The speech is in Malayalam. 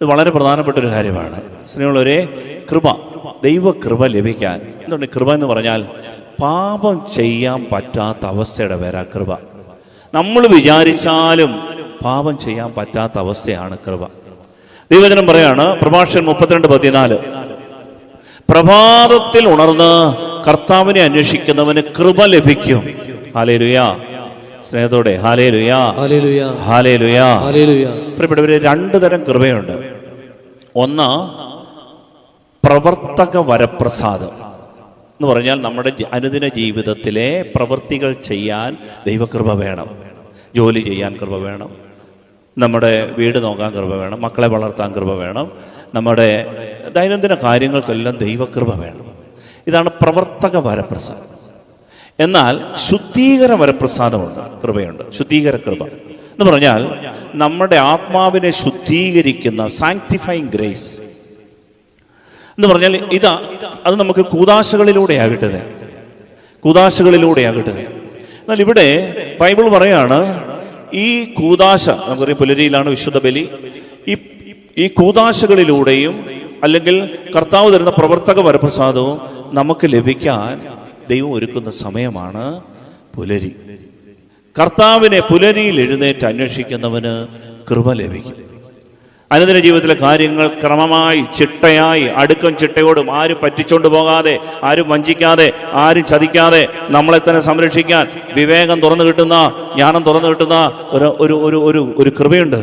ഇത് വളരെ പ്രധാനപ്പെട്ട ഒരു കാര്യമാണ്. സ്നേഹമുള്ളവരെ കൃപ ദൈവകൃപ ലഭിക്കാൻ. എന്തുകൊണ്ട് കൃപ എന്ന് പറഞ്ഞാൽ പാപം ചെയ്യാൻ പറ്റാത്ത അവസ്ഥയുടെ പേരാ കൃപ. നമ്മൾ വിചാരിച്ചാലും പാപം ചെയ്യാൻ പറ്റാത്ത അവസ്ഥയാണ് കൃപ. ദൈവജനം പറയാണ് പ്രഭാഷൻ മുപ്പത്തിരണ്ട് പതിനാല്. പ്രഭാതത്തിൽ ഉണർന്ന് കർത്താവിനെ അന്വേഷിക്കുന്നവന് കൃപ ലഭിക്കും. ഹാലേ ലുയാ സ്നേഹത്തോടെ ഹാലേ ലുയാ ഹാലേലുയാ. ഹാലേ ലുയാ ഹല്ലേലൂയ പ്രിയപ്പെട്ടവര് രണ്ട് തരം കൃപയുണ്ട്. ഒന്ന് പ്രവർത്തക വരപ്രസാദം. എന്ന് പറഞ്ഞാൽ നമ്മുടെ അനുദിന ജീവിതത്തിലെ പ്രവൃത്തികൾ ചെയ്യാൻ ദൈവകൃപ വേണം. ജോലി ചെയ്യാൻ കൃപ വേണം. നമ്മുടെ വീട് നോക്കാൻ കൃപ വേണം. മക്കളെ വളർത്താൻ കൃപ വേണം. നമ്മുടെ ദൈനംദിന കാര്യങ്ങൾക്കെല്ലാം ദൈവകൃപ വേണം. ഇതാണ് പ്രവർത്തക വരപ്രസാദം. എന്നാൽ ശുദ്ധീകര വരപ്രസാദമുണ്ട് കൃപയുണ്ട്. ശുദ്ധീകര കൃപ. എന്ന് പറഞ്ഞാൽ നമ്മുടെ ആത്മാവിനെ ശുദ്ധീകരിക്കുന്ന സാങ്ക്ടിഫൈങ് ഗ്രേസ് എന്ന് പറഞ്ഞാൽ ഇതാ അത് നമുക്ക് കൂതാശകളിലൂടെ ആകട്ടത് കൂതാശകളിലൂടെ ആകട്ടത് എന്നാൽ ഇവിടെ ബൈബിൾ പറയാണ് ഈ കൂതാശ നമുക്കറിയാം പുലരിയിലാണ് വിശുദ്ധ ബലി. ഈ ഈ കൂതാശകളിലൂടെയും അല്ലെങ്കിൽ കർത്താവ് തരുന്ന പ്രവർത്തക വരപ്രസാദവും നമുക്ക് ലഭിക്കാൻ ദൈവം ഒരുക്കുന്ന സമയമാണ് പുലരി. കർത്താവിനെ പുലരിയിൽ എഴുന്നേറ്റ് അന്വേഷിക്കുന്നവന് കൃപ ലഭിക്കും. അനുദിന ജീവിതത്തിലെ കാര്യങ്ങൾ ക്രമമായി ചിട്ടയായി അടുക്കം ചിട്ടയോടും ആരും പറ്റിച്ചോണ്ട് പോകാതെ ആരും വഞ്ചിക്കാതെ ആരും ചതിക്കാതെ നമ്മളെ തന്നെ സംരക്ഷിക്കാൻ വിവേകം തുറന്നു കിട്ടുന്ന ജ്ഞാനം തുറന്നു കിട്ടുന്ന ഒരു ഒരു ഒരു ഒരു കൃപയുണ്ട്.